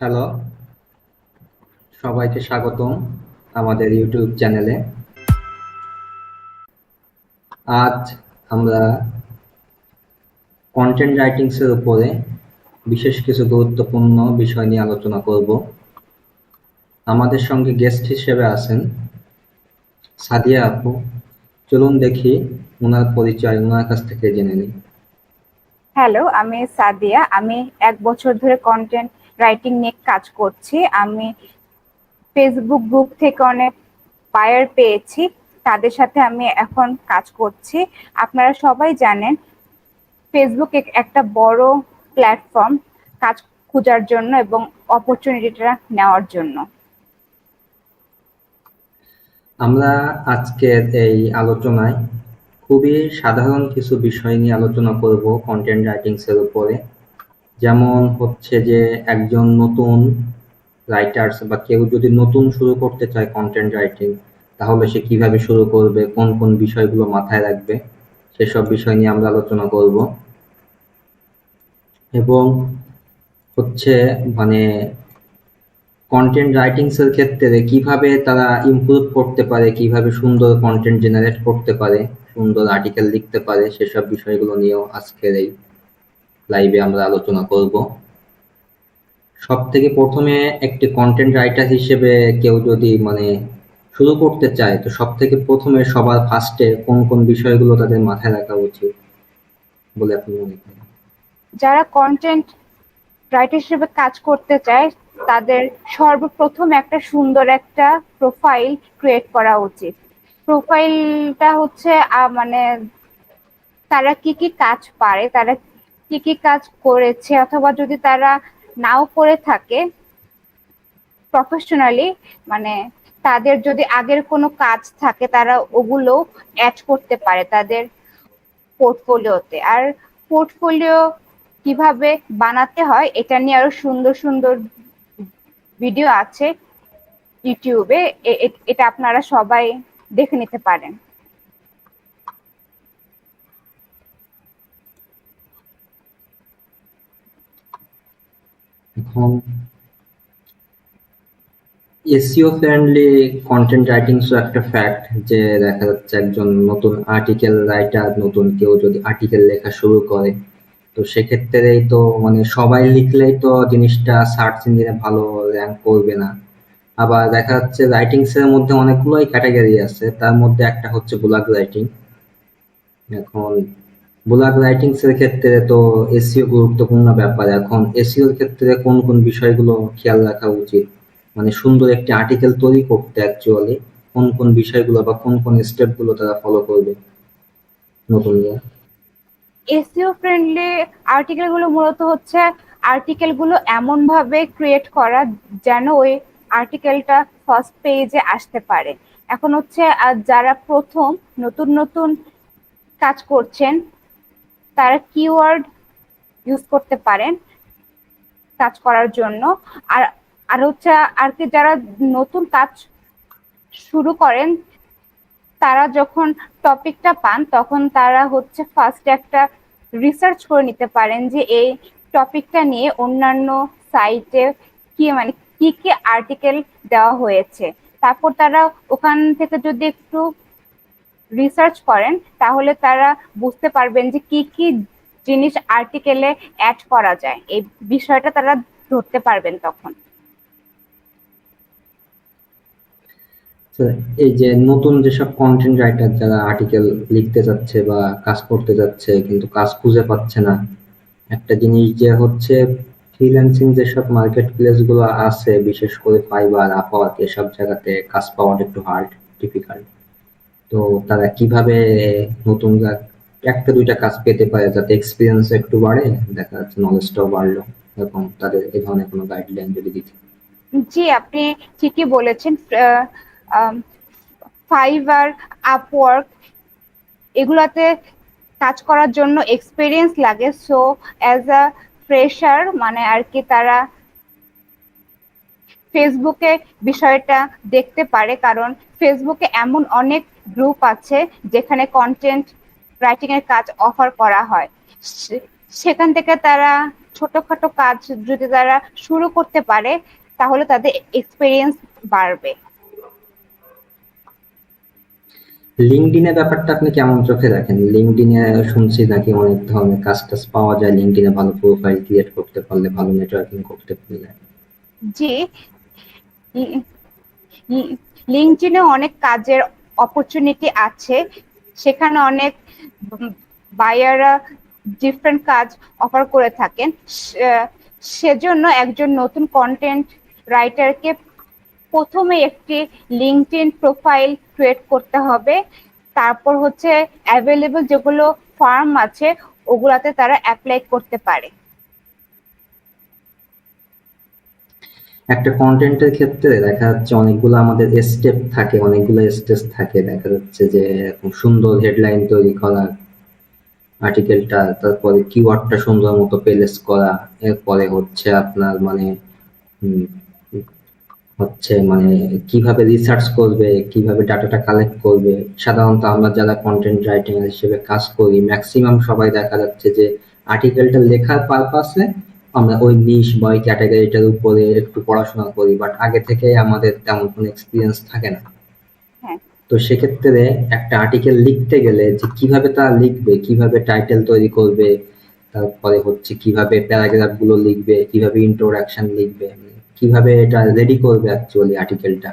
Hello, সবাইকে স্বাগতম আমাদের ইউটিউব চ্যানেলে। আজ আমরা কন্টেন্ট রাইটিংসের উপরে বিশেষ কিছু গুরুত্বপূর্ণ বিষয় নিয়ে আলোচনা করব। আমাদের সঙ্গে গেস্ট হিসেবে আছেন সাদিয়া আপু। চলুন দেখি ওনার পরিচয় ওনার কাছ থেকে জেনে নিই। হ্যালো, আমি সাদিয়া। আমি এক বছর ধরে কন্টেন্ট রাইটিং নিয়ে কাজ করছি। আমি ফেসবুক গ্রুপ থেকে অনেক বায়ার পেয়েছি, তাদের সাথে আমি এখন কাজ করছি। আপনারা সবাই জানেন ফেসবুক এক- একটা বড় প্ল্যাটফর্ম কাজ খোঁজার জন্য এবং অপরচুনিটিটা নেওয়ার জন্য। আমরা আজকের এই আলোচনায় খুবই সাধারণ কিছু বিষয় নিয়ে আলোচনা করব কন্টেন্ট রাইটিংসের উপরে। যেমন হচ্ছে যে একজন নতুন রাইটার্স বা কেউ যদি নতুন শুরু করতে চায় কন্টেন্ট রাইটিং তাহলে সে কীভাবে শুরু করবে, কোন কোন বিষয়গুলো মাথায় রাখবে, সেসব বিষয় নিয়ে আমরা আলোচনা করব। এবং হচ্ছে মানে কন্টেন্ট রাইটিংস এর ক্ষেত্রে কীভাবে তারা ইমপ্রুভ করতে পারে, কীভাবে সুন্দর কন্টেন্ট জেনারেট করতে পারে, সুন্দর আর্টিকেল লিখতে পারে, সেসব বিষয়গুলো নিয়েও আজকের এই লাইভে আমরা আলোচনা করব। সব থেকে প্রথমে একটি কন্টেন্ট রাইটার হিসেবে কেউ যদি মানে শুরু করতে চায়, তো সব থেকে প্রথমে সবার ফার্স্টে কোন কোন বিষয়গুলো তাদের মাথায় রাখা উচিত বলে আপনি মনে করেন? যারা কন্টেন্ট রাইটার হিসেবে কাজ করতে চায়, তাদের সর্বপ্রথম একটা সুন্দর একটা প্রোফাইল ক্রিয়েট করা উচিত। প্রোফাইলটা হচ্ছে মানে তারা কি কি কাজ পারে, তারা কি কি কাজ করেছে অথবা যদি তারা নাও করে থাকে প্রফেশনালি মানে তাদের যদি আগের কোনো কাজ থাকে তারা ওগুলো অ্যাড করতে পারে তাদের পোর্টফোলিওতে আর পোর্টফোলিও কীভাবে বানাতে হয় এটা নিয়ে আরও সুন্দর সুন্দর ভিডিও আছে ইউটিউবে এটা আপনারা সবাই দেখে নিতে পারেন। এখন এসইও ফ্রেন্ডলি কন্টেন্ট রাইটিংসও একটা ফ্যাক্ট যে দেখা যাচ্ছে একজন নতুন আর্টিকেল রাইটার নতুন কেউ যদি আর্টিকেল লেখা শুরু করে, তো সেক্ষেত্রেই তো মানে সবাই লিখলেই তো জিনিসটা সার্চ ইঞ্জিনে ভালো র্যাঙ্ক করবে না। আবার দেখা যাচ্ছে রাইটিংস এর মধ্যে অনেকগুলোই ক্যাটাগরি আছে, তার মধ্যে একটা হচ্ছে ব্লগ রাইটিং এখন ব্লগ রাইটিংস এর ক্ষেত্রে তো এসইও গুরুত্বপূর্ণ ব্যাপার। এখন এসইও এর ক্ষেত্রে কোন কোন বিষয়গুলো খেয়াল রাখা উচিত? মানে সুন্দর একটি আর্টিকেল তৈরি করতে অ্যাকচুয়ালি কোন কোন বিষয়গুলো বা কোন কোন স্টেপগুলো তারা ফলো করবে? নতুনরা এসইও ফ্রেন্ডলি আর্টিকেলগুলো মূলত হচ্ছে আর্টিকেলগুলো এমন ভাবে ক্রিয়েট করা যেন ওই আর্টিকেলটা ফার্স্ট পেজে আসতে পারে। এখন হচ্ছে যারা প্রথম নতুন নতুন কাজ করছেন তারা কিওয়ার্ড ইউজ করতে পারেন কাজ করার জন্য। আর আর হচ্ছে, আর কি যারা নতুন কাজ শুরু করেন, তারা যখন টপিকটা পান, তখন তারা হচ্ছে ফার্স্ট একটা রিসার্চ করে নিতে পারেন যে এই টপিকটা নিয়ে অন্যান্য সাইটে কি মানে কি কি আর্টিকেল দেওয়া হয়েছে। তারপর তারা ওখান থেকে যদি একটু রিসার্চ করেন, তাহলে তারা বুঝতে পারবেন যে কি কি জিনিস আর্টিকেলে অ্যাড করা যায়। এই বিষয়টা তারা ধরতে পারবেন তখন। এই যে নতুন যেসব কন্টেন্ট রাইটার যারা আর্টিকেল লিখতে যাচ্ছে বা কাজ করতে যাচ্ছে, কিন্তু কাজ খুঁজে পাচ্ছে না, একটা জিনিস যে হচ্ছে ফ্রিল্যান্সিং যেসব মার্কেট প্লেসগুলো আছে, বিশেষ করে ফাইবার আপওয়ার্ক এসব জায়গাতে কাজ পাওয়াটা একটু হার্ড ডিফিকাল্ট তো তারা কীভাবে নতুন একটা দুইটা কাজ পেতে পারে যাতে এক্সপিরিয়েন্স একটু বাড়ে, দেখা যাচ্ছে নলেজটাও বাড়লো, এরকম তাদের এই ধরনের কোনো গাইডলাইন যদি দিতে। জি, আপনি ঠিকই বলেছেন ফাইবার আপওয়ার্ক এগুলাতে কাজ করার জন্য এক্সপিরিয়েন্স লাগে। সো অ্যাজ আ ফ্রেশার মানে আর কি তারা ফেসবুকে বিষয়টা দেখতে পারে কারণ ফেসবুকে এমন অনেক গ্রুপ আছে যেখানে কন্টেন্ট রাইটিং এর কাজ অফার করা হয়। সেখান থেকে তারা ছোটখাটো কাজ যদি তারা শুরু করতে পারে তাহলে তাদের এক্সপিরিয়েন্স বাড়বে। লিঙ্কডিনের ব্যাপারটা আপনি কেমন চোখে দেখেন? লিঙ্কডিনে শুনছি নাকি অনেক ধরনের কাজ টাজ পাওয়া যায়। লিঙ্কডিনে ভালো প্রোফাইল ক্রিয়েট করতে পারলে ভালো নেটওয়ার্কিং করতে পারলে। জি লিঙ্কডিনে অনেক কাজের অপরচুনিটি আছে। সেখানে অনেক বায়াররা ডিফারেন্ট কাজ অফার করে থাকেন। সেজন্য একজন নতুন কন্টেন্ট রাইটারকে প্রথমে একটি লিঙ্কডইন প্রোফাইল ক্রিয়েট করতে হবে। তারপর হচ্ছে অ্যাভেলেবল যেগুলো ফার্ম আছে, ওগুলাতে তারা অ্যাপ্লাই করতে পারে। একটা কন্টেন্টের ক্ষেত্রে দেখা যাচ্ছে অনেকগুলো আমাদের স্টেপ থাকে, অনেকগুলো স্টেজ থাকে। দেখা যাচ্ছে যে এরকম সুন্দর হেডলাইন তৈরি করা আর্টিকেলটা তারপরে কিওয়ার্ডটা সুন্দর মতো প্লেস করা, এরপরে হচ্ছে আপনার মানে হচ্ছে মানে কীভাবে রিসার্চ করবে, কীভাবে ডাটাটা কালেক্ট করবে। সাধারণত আমরা যারা কন্টেন্ট রাইটিং হিসেবে কাজ করি ম্যাক্সিমাম সবাই দেখা যাচ্ছে যে আর্টিকেলটা লেখার পারপাসে আমরা ওই নিশ বা ওই ক্যাটাগরিটার উপরে একটু পড়াশোনা করি বাট আগে থেকে আমাদের তেমন কোনো এক্সপিরিয়েন্স থাকে না হ্যাঁ। তো সেক্ষেত্রে একটা আর্টিকেল লিখতে গেলে যে কীভাবে তারা লিখবে কীভাবে টাইটেল তৈরি করবে তারপরে হচ্ছে কীভাবে প্যারাগ্রাফগুলো লিখবে কীভাবে ইন্ট্রোডাকশন লিখবে কীভাবে এটা রেডি করবে অ্যাকচুয়ালি আর্টিকেলটা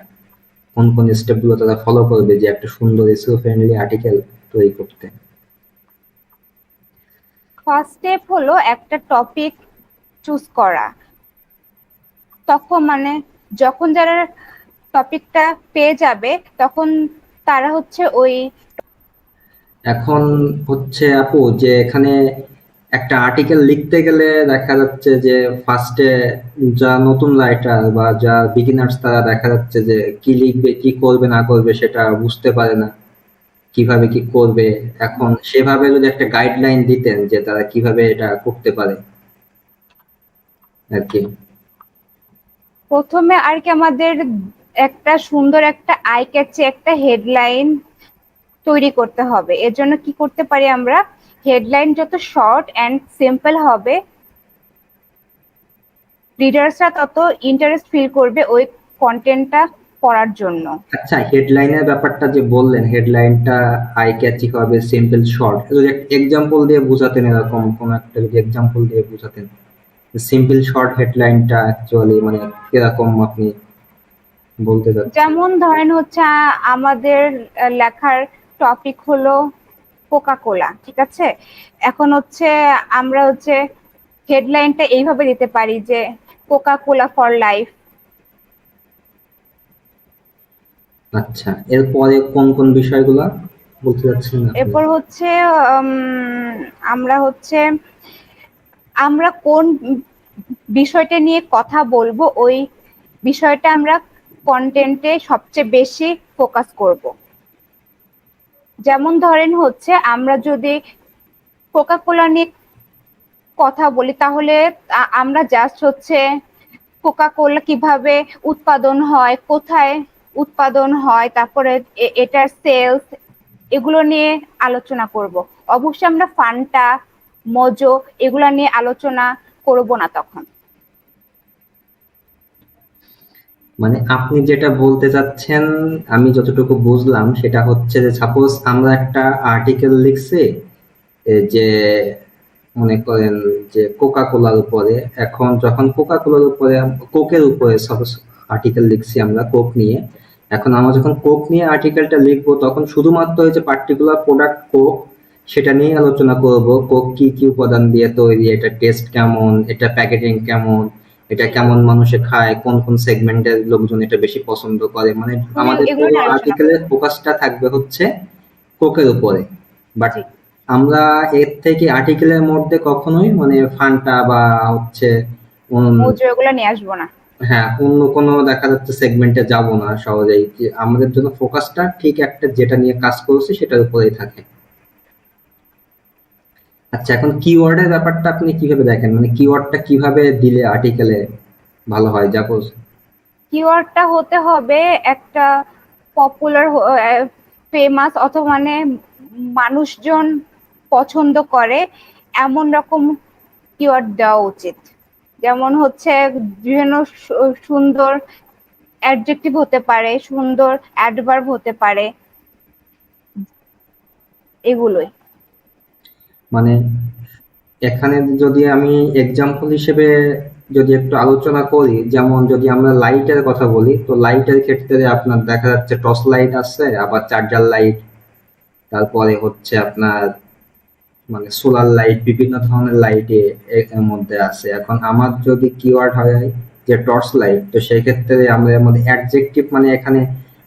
কোন কোন স্টেপগুলো তারা ফলো করবে যে একটা সুন্দর এসিও ফ্রেন্ডলি আর্টিকেল তৈরি করতে ফার্স্ট স্টেপ হলো একটা টপিক চুজ করা। তখন মানে যখন যারা টপিকটা পেয়ে যাবে, তখন তারা হচ্ছে ওই এখন হচ্ছে আপু যে এখানে একটা আর্টিকেল লিখতে গেলে দেখা যাচ্ছে যে ফার্স্টে যা নতুন রাইটার বা যা বিগিনার্স তারা দেখা যাচ্ছে যে কি লিখবে, কি করবে, না করবে সেটা বুঝতে পারে না। কীভাবে কি করবে? এখন সেভাবে যদি একটা গাইডলাইন দিতেন যে তারা কীভাবে এটা করতে পারে। আর কি প্রথমে আর কি আমাদের একটা সুন্দর একটা আই ক্যাচে একটা হেডলাইন তৈরি করতে হবে। এর জন্য কি করতে পারি আমরা? হেডলাইন যত শর্ট অ্যান্ড সিম্পল হবে রিডার্সরা তত ইন্টারেস্ট ফিল করবে ওই কন্টেন্টটা পড়ার জন্য। আচ্ছা হেডলাইনের ব্যাপারটা যে বললেন হেডলাইনটা আই ক্যাচি হবে সিম্পল শর্ট যদি এক্সাম্পল দিয়ে বোঝাতেন এরকম কোন একটা যদি এক্সাম্পল দিয়ে বোঝাতেন। সিম্পল শর্ট হেডলাইনটা অ্যাকচুয়ালি মানে কীরকম আপনি বলতে চাচ্ছেন? যেমন ধরেন হচ্ছে আমাদের লেখার টপিক হলো কোকা কোলা ঠিক আছে? এখন হচ্ছে আমরা হচ্ছে হেডলাইনটা এইভাবে দিতে পারি যে কোকা কোলা ফর লাইফ আচ্ছা এরপরে কোন কোন বিষয়গুলো বলতে চাচ্ছেন এরপর হচ্ছে আমরা হচ্ছে আমরা কোন বিষয়টা নিয়ে কথা বলব, ওই বিষয়টা আমরা কন্টেন্টে সবচেয়ে বেশি ফোকাস করব। যেমন ধরেন হচ্ছে, আমরা যদি কোকা কোলা নিয়ে কথা বলি, তাহলে আমরা জাস্ট হচ্ছে কোকা কোলা কীভাবে উৎপাদন হয়, কোথায় উৎপাদন হয়, তারপরে এটার সেলস এগুলো নিয়ে আলোচনা করব। অবশ্যই আমরা ফান্টা মজো এগুলা নিয়ে আলোচনা করব না তখন। মানে আপনি যেটা বলতে চাচ্ছেন, আমি যতটুকু বুঝলাম, সেটা হচ্ছে যে সাপোজ আমরা একটা আর্টিকেল লিখছি যে মনে করেন যে কোকা কোলার উপরে, এখন যখন কোকা কোলার উপরে কোকের উপরে আর্টিকেল লিখছি আমরা কোক নিয়ে, এখন আমরা যখন কোক নিয়ে আর্টিকেলটা লিখব, তখন শুধুমাত্র যে পার্টিকুলার প্রোডাক্ট কোক সেটা নিয়ে আলোচনা করব কোক কি কি উপাদান দিয়ে তৈরি এটা টেস্ট কেমন এটা প্যাকেজিং কেমন এটা কেমন মানুষে খায় কোন কোন সেগমেন্টের লোকজন এটা বেশি পছন্দ করে। মানে আমাদের এগুলো নিয়ে আর্টিকেলের ফোকাসটা থাকবে হচ্ছে কোকের উপরে। বাট আমরা এর থেকে আর্টিকেলের মধ্যে কখনোই মানে ফান্টা বা হচ্ছে এগুলো নিয়ে আসব না। হ্যাঁ অন্য কোনো দেখা যাচ্ছে সেগমেন্টে যাব না সহজেই। আমাদের জন্য ফোকাসটা ঠিক একটা যেটা নিয়ে কাজ করছি সেটার উপরেই থাকে। আচ্ছা এখন কিওয়ার্ডের ব্যাপারটা আপনি কীভাবে দেখেন? মানে কিওয়ার্ডটা কীভাবে দিলে আর্টিকেলে ভালো হয়? যাপোজ কিওয়ার্ডটা হতে হবে একটা পপুলার ফেমাস অথবা মানে মানুষজন পছন্দ করে এমন রকম কিওয়ার্ড দেওয়া উচিত। যেমন হচ্ছে বিভিন্ন সুন্দর অ্যাডজেক্টিভ হতে পারে, সুন্দর অ্যাডভার্ব হতে পারে। এগুলোই। মানে এখানে যদি আমি এক্সাম্পল হিসেবে যদি একটু আলোচনা করি, যেমন যদি আমরা লাইটের কথা বলি, তো লাইটের ক্ষেত্রে আপনার দেখা যাচ্ছে টর্চ লাইট আছে, আবার চার্জার লাইট তারপরে হচ্ছে আপনার মানে সোলার লাইট বিভিন্ন ধরনের লাইটের মধ্যে আছে। এখন আমার যদি কিওয়ার্ড হয় যে টর্চ লাইট তো সেই ক্ষেত্রে আমরা এর মধ্যে অ্যাডজেক্টিভ মানে এখানে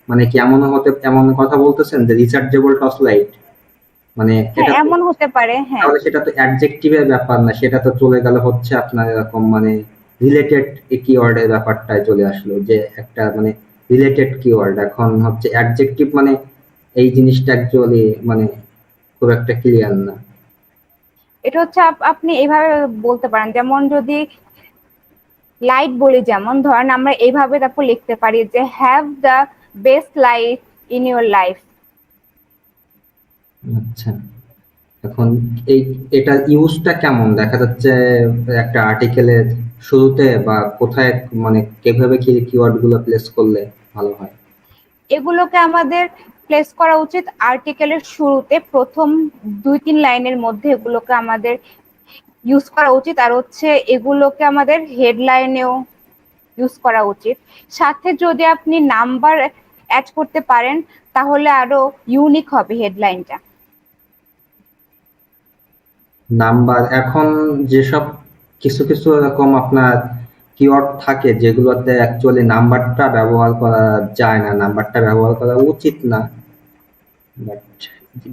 মানে কি হতে এমন কথা বলতেছেন যে রিচার্জেবল টর্চ লাইট মানে হ্যাঁ এমন হতে পারে হ্যাঁ। তাহলে সেটা তো অ্যাডজেক্টিভের ব্যাপার না সেটা তো চলে গেল হচ্ছে আপনার এরকম মানে রিলেটেড কিওয়ার্ডের ব্যাপারটাই চলে আসলো যে একটা মানে রিলেটেড কিওয়ার্ড এখন হচ্ছে অ্যাডজেক্টিভ মানে এই জিনিসটা অ্যাকচুয়ালি মানে খুব একটা ক্লিয়ার না। এটা হচ্ছে আপনি এইভাবে বলতে পারেন যেমন যদি লাইট বলি যেমন ধরেন আমরা এইভাবে তারপর লিখতে পারি যে have the best life in your life আচ্ছা। এখন এই, এটা ইউজটা কেমন? দেখা যাচ্ছে একটা আর্টিকেলের শুরুতে বা কোথায় মানে কীভাবে কি কিওয়ার্ডগুলো প্লেস করলে ভালো হয়? এগুলোকে আমাদের প্লেস করা উচিত আর্টিকেলের শুরুতে প্রথম দুই, তিন লাইনের মধ্যে এগুলোকে আমাদের ইউজ করা উচিত। আর হচ্ছে এগুলোকে আমাদের হেডলাইনেও ইউজ করা উচিত। সাথে যদি আপনি নাম্বার অ্যাড করতে পারেন, তাহলে আরও ইউনিক হবে হেডলাইনটা নাম্বার। এখন যেসব কিছু কিছু এরকম আপনার কিওয়ার্ড থাকে যেগুলোতে অ্যাকচুয়ালি নাম্বারটা ব্যবহার করা যায় না, নাম্বারটা ব্যবহার করা উচিত না। বাট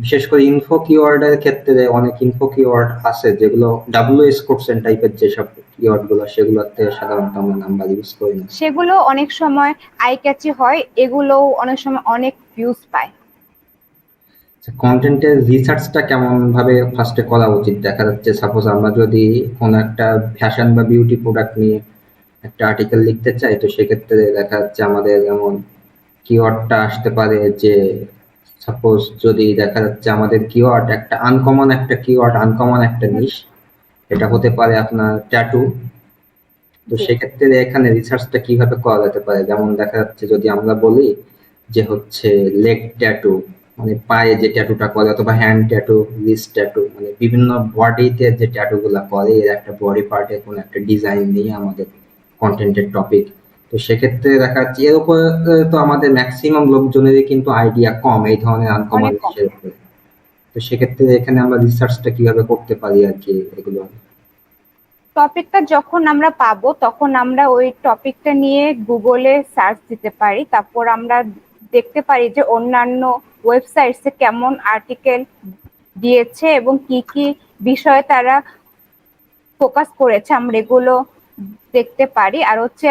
বিশেষ করে ইনফো কিওয়ার্ডের ক্ষেত্রে অনেক ইনফো কিওয়ার্ড আছে যেগুলো ডাব্লিউএস কোশ্চেন টাইপের যেসব কিওয়ার্ডগুলো, সেগুলোতে সাধারণত আমরা নাম্বার ইউজ করি না। সেগুলো অনেক সময় আই ক্যাচি হয়, এগুলোও অনেক সময় অনেক ভিউজ পায়। কন্টেন্টের রিসার্চটা কেমন ভাবে ফার্স্টে করা উচিত? দেখা যাচ্ছে সাপোজ আমরা যদি কোনো একটা ফ্যাশন বা বিউটি প্রোডাক্ট নিয়ে একটা আর্টিকেল লিখতে চাই তো সেক্ষেত্রে দেখা যাচ্ছে আমাদের যেমন কিওয়ার্ডটা আসতে পারে যে সাপোজ যদি দেখা যাচ্ছে আমাদের কিওয়ার্ড একটা আনকমন একটা কিওয়ার্ড আনকমন একটা নিশ এটা হতে পারে আপনার ট্যাটু তো সেক্ষেত্রে এখানে রিসার্চটা কীভাবে করা যেতে পারে? যেমন দেখা যাচ্ছে যদি আমরা বলি যে হচ্ছে লেগ ট্যাটু মানে পায়ে যে ট্যাটুটা করে অথবা হ্যান্ড ট্যাটু রিস্ট ট্যাটু মানে বিভিন্ন বডিতে যে ট্যাটু গুলা করে এর একটা বডি পার্টে কোনো একটা ডিজাইন নিয়ে আমাদের কন্টেন্টের টপিক তো সেক্ষেত্রে দেখা যাচ্ছে এর উপরে তো আমাদের ম্যাক্সিমাম লোকজনেরই কিন্তু আইডিয়া কম এই ধরনের আনকমন বিষয়ের উপরে। তো সেক্ষেত্রে এখানে আমরা রিসার্চটা কীভাবে করতে পারি আর কি এগুলো? টপিকটা যখন আমরা পাবো তখন আমরা ওই টপিকটা নিয়ে গুগলে সার্চ দিতে পারি। তারপর আমরা দেখতে পারি যে অন্যান্য ওয়েবসাইটসে কেমন আর্টিকেল দিয়েছে এবং কি কি বিষয়ে তারা ফোকাস করেছে আমরা এগুলো দেখতে পারি। আর হচ্ছে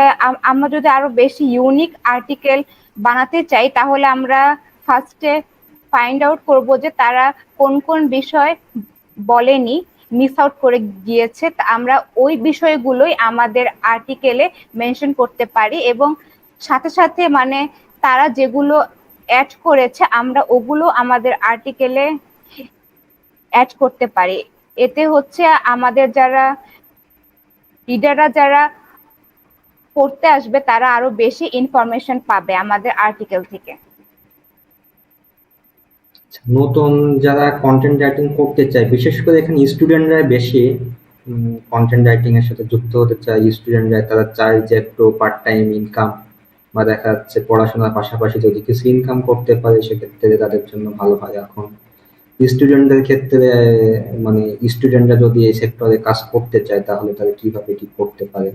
আমরা যদি আরও বেশি ইউনিক আর্টিকেল বানাতে চাই, তাহলে আমরা ফার্স্টে ফাইন্ড আউট করব যে তারা কোন কোন বিষয় বলেনি মিস আউট করে গিয়েছে। আমরা ওই বিষয়গুলোই আমাদের আর্টিকেলে মেনশন করতে পারি এবং সাথে সাথে মানে তারা যেগুলো অ্যাড করেছে, আমরা ওগুলো আমাদের আর্টিকেলে অ্যাড করতে পারি। এতে হচ্ছে আমাদের যারা রিডাররা যারা পড়তে আসবে, তারা আরও বেশি ইনফরমেশন পাবে আমাদের আর্টিকেল থেকে। নতুন যারা কন্টেন্ট রাইটিং করতে চায়, বিশেষ করে এখানে স্টুডেন্টরা বেশি কন্টেন্ট রাইটিং এর সাথে যুক্ত হতে চায় স্টুডেন্টরা তারা চায় যে একটু পার্ট টাইম ইনকাম বা দেখা যাচ্ছে পড়াশোনার পাশাপাশি যদি কিছু ইনকাম করতে পারে, সেক্ষেত্রে তাদের জন্য ভালো হয়। এখন স্টুডেন্টদের ক্ষেত্রে মানে স্টুডেন্টরা যদি এই সেক্টরে কাজ করতে চায়, তাহলে তারা কীভাবে কি করতে পারে?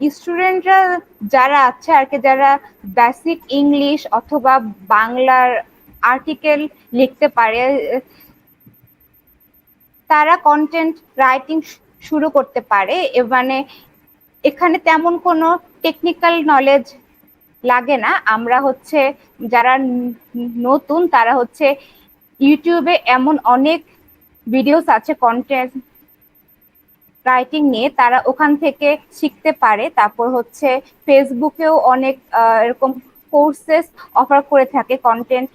স্টুডেন্টরা যারা আছে আর কি, যারা বেসিক ইংলিশ অথবা বাংলার আর্টিকেল লিখতে পারে, তারা কন্টেন্ট রাইটিং শুরু করতে পারে। মানে এখানে তেমন কোনো টেকনিক্যাল নলেজ লাগে না। আমরা হচ্ছে যারা নতুন, তারা হচ্ছে ইউটিউবে এমন অনেক ভিডিওস আছে কন্টেন্ট রাইটিং নিয়ে। তারা ওখান থেকে শিখতে পারে। তারপর হচ্ছে ফেসবুকেও অনেক এরকম কোর্সেস অফার করে থাকে কন্টেন্ট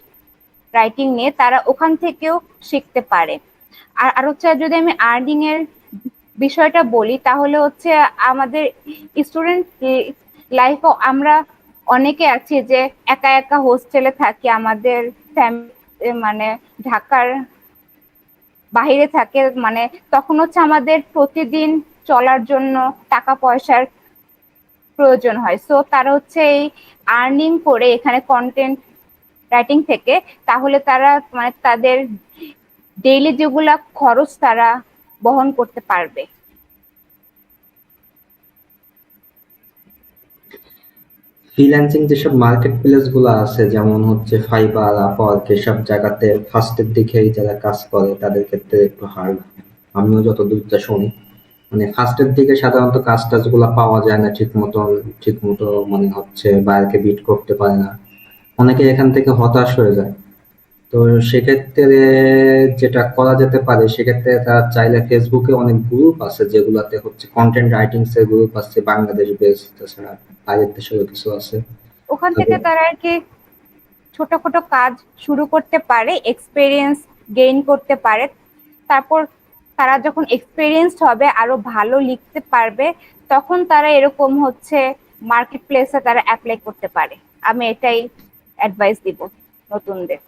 রাইটিং নিয়ে। তারা ওখান থেকেও শিখতে পারে। আর আর হচ্ছে যদি আমি আর্নিং এর বিষয়টা বলি, তাহলে হচ্ছে আমাদের স্টুডেন্ট লাইফও আমরা অনেকে আছি যে একা একা হোস্টেলে থাকি, আমাদের মানে ঢাকার বাইরে থাকে মানে তখন হচ্ছে আমাদের প্রতিদিন চলার জন্য টাকা পয়সার প্রয়োজন হয়। সো তারা হচ্ছে এই আর্নিং করে এখানে কন্টেন্ট রাইটিং থেকে, তাহলে তারা মানে তাদের ডেইলি যেগুলা খরচ তারা বহন করতে পারবে। ফ্রিল্যান্সিং যেসব মার্কেট প্লেসগুলো আছে, যেমন হচ্ছে ফাইবার আপওয়ার্ক এসব জায়গাতে ফার্স্টের দিকেই যারা কাজ করে, তাদের ক্ষেত্রে একটু হার্ড। আমিও যত যা শুনি মানে ফার্স্টের দিকে সাধারণত কাজ টাজগুলা পাওয়া যায় না ঠিক মতন, ঠিক মতো মানে হচ্ছে বাইরকে বিট করতে পারে না। অনেকে এখান থেকে হতাশ হয়ে যায়। তো সেক্ষেত্রে যেটা করা যেতে পারে সেক্ষেত্রে তারা চাইলে ফেসবুকে অনেক গ্রুপ আছে যেগুলোতে হচ্ছে কন্টেন্ট রাইটিংস এর গ্রুপ আছে বাংলাদেশ বেস তাছাড়া বাইরের দেশেরও কিছু আছে। ওখান থেকে তারা আর কি ছোটখাটো কাজ শুরু করতে পারে এক্সপেরিয়েন্স গেইন করতে পারে। তারপর তারা যখন এক্সপেরিয়েন্সড হবে আরও ভালো লিখতে পারবে তখন তারা এরকম হচ্ছে মার্কেট প্লেসে তারা অ্যাপ্লাই করতে পারে। আমি এটাই অ্যাডভাইস দিব নতুনদের।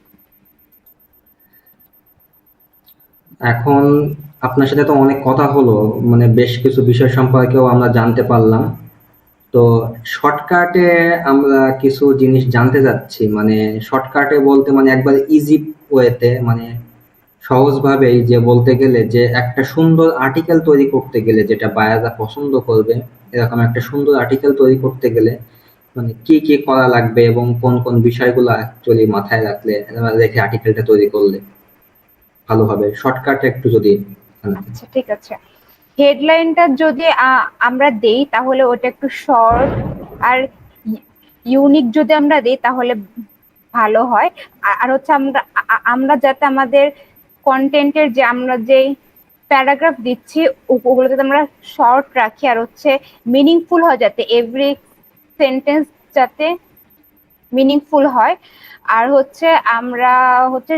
এখন আপনার সাথে তো অনেক কথা হলো মানে বেশ কিছু বিষয় সম্পর্কেও আমরা জানতে পারলাম। তো শর্টকাটে আমরা কিছু জিনিস জানতে চাচ্ছি মানে শর্টকাটে বলতে মানে একবার ইজি ওয়েতে মানে সহজভাবেই যে বলতে গেলে যে একটা সুন্দর আর্টিকেল তৈরি করতে গেলে যেটা বায়াররা পছন্দ করবে, এরকম একটা সুন্দর আর্টিকেল তৈরি করতে গেলে মানে কি কি করা লাগবে এবং কোন কোন বিষয়গুলো অ্যাকচুয়ালি মাথায় রাখলে রেখে আর্টিকেলটা তৈরি করলে। ভালো হবে শর্টকাটে একটু যদি আচ্ছা ঠিক আছে। হেডলাইনটা যদি আমরা দেই, তাহলে ওটা একটু শর্ট আর ইউনিক যদি আমরা দেই, তাহলে ভালো হয়। আর- হচ্ছে আমরা আমরা যাতে আমাদের কন্টেন্টের যে আমরা যে প্যারাগ্রাফ দিচ্ছি ওগুলো যাতে আমরা শর্ট রাখি, আর হচ্ছে মিনিংফুল হয় যাতে এভরি সেন্টেন্স যাতে মিনিংফুল হয়। আর হচ্ছে আমরা হচ্ছে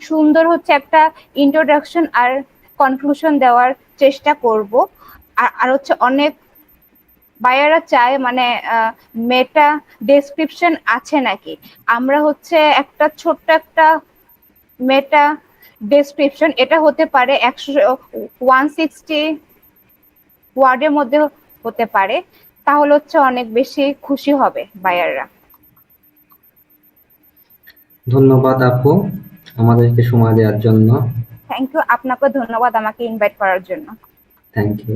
সুন্দর হচ্ছে একটা ইন্ট্রোডাকশন আর কনক্লুশন দেওয়ার চেষ্টা করব। আর আর হচ্ছে অনেক বায়াররা চায় মানে মেটা ডেসক্রিপশন আছে নাকি? আমরা হচ্ছে একটা ছোট্ট একটা মেটা ডেসক্রিপশন এটা হতে পারে একশো ওয়ান সিক্সটি ওয়ার্ডের মধ্যে হতে পারে। তাহলে হচ্ছে অনেক বেশি খুশি হবে বায়াররা। ধন্যবাদ আপু। আমাদেরকে সময় দেওয়ার জন্য। থ্যাংক ইউ আপনাকে ধন্যবাদ আমাকে ইনভাইট করার জন্য। Thank you